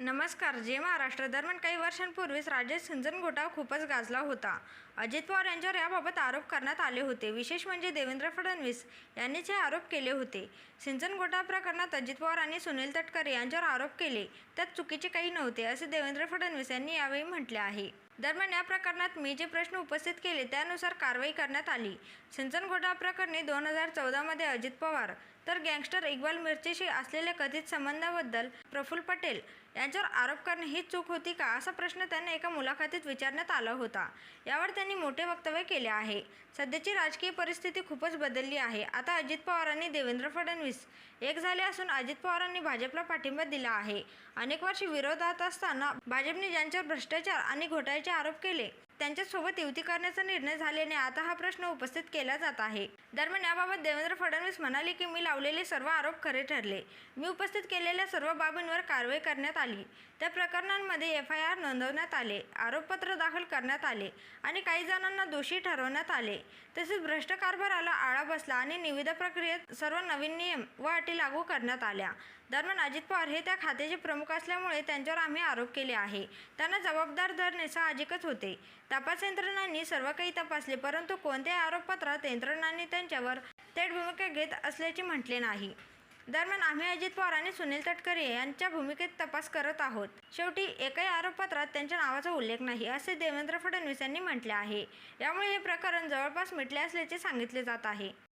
नमस्कार जे महाराष्ट्र दरम्यान काही वर्षांपूर्वीच राज्यात सिंचन घोटाळा खूपच गाजला होता. अजित पवार यांच्यावर याबाबत आरोप करण्यात आले होते. विशेष म्हणजे देवेंद्र फडणवीस यांनीच हे आरोप केले होते. सिंचन घोटाळा प्रकरणात अजित पवार आणि सुनील तटकरे यांच्यावर आरोप केले त्यात चुकीचे काही नव्हते असे देवेंद्र फडणवीस यांनी यावेळी म्हटले आहे. दरम्यान या प्रकरणात मी जे प्रश्न उपस्थित केले त्यानुसार कारवाई करण्यात आली. सिंचन घोटाळा प्रकरणी दोन हजार चौदामध्ये अजित पवार तर गँगस्टर इक्बाल मिर्चीशी असलेल्या कथित संबंधाबद्दल प्रफुल्ल पटेल यांच्यावर आरोप करणे ही चूक होती का असा प्रश्न त्यांना एका मुलाखतीत विचारण्यात आला होता. यावर त्यांनी मोठे वक्तव्य केले आहे. सध्याची राजकीय परिस्थिती खूपच बदलली आहे. आता अजित पवारांनी देवेंद्र फडणवीस एक झाले असून अजित पवारांनी भाजपला पाठिंबा दिला आहे. अनेक वर्षे विरोधात असताना भाजपने ज्यांच्यावर भ्रष्टाचार आणि घोटाळ्याचे आरोप केले. त्यांच्यासोबत युती करण्याचा निर्णय झाल्याने आता हा प्रश्न उपस्थित केला जात आहे. दरम्यान याबाबत देवेंद्र फडणवीस म्हणाले की मी लावलेले सर्व आरोप खरे ठरले. मी उपस्थित केलेल्या सर्व बाबींवर कारवाई करण्यात आली. त्या प्रकरणांमध्ये एफ आय आर नोंदवण्यात आले आरोपपत्र दाखल करण्यात आले आणि काही जणांना दोषी ठरवण्यात आले. तसेच भ्रष्ट कारभाराला आळा बसला आणि निविदा प्रक्रियेत सर्व नवीन नियम व अटी लागू करण्यात आल्या. दरम्यान अजित पवार हे त्या खात्याचे प्रमुख असल्यामुळे त्यांच्यावर आम्ही आरोप केले आहे. त्यांना जबाबदार धरणे साहजिकच होते. तपास यंत्रणांनी सर्व काही तपासले परंतु कोणत्याही आरोपपत्रात यंत्रणांनी त्यांच्यावर थेट भूमिका घेत असल्याचे म्हटले नाही. दरम्यान आम्ही अजित पवार आणि सुनील तटकरे यांच्या भूमिकेत तपास करत आहोत. शेवटी एकही आरोपपत्रात त्यांच्या नावाचा उल्लेख नाही असे देवेंद्र फडणवीस यांनी म्हटले आहे. यामुळे हे प्रकरण जवळपास मिटले असल्याचे सांगितले जात आहे.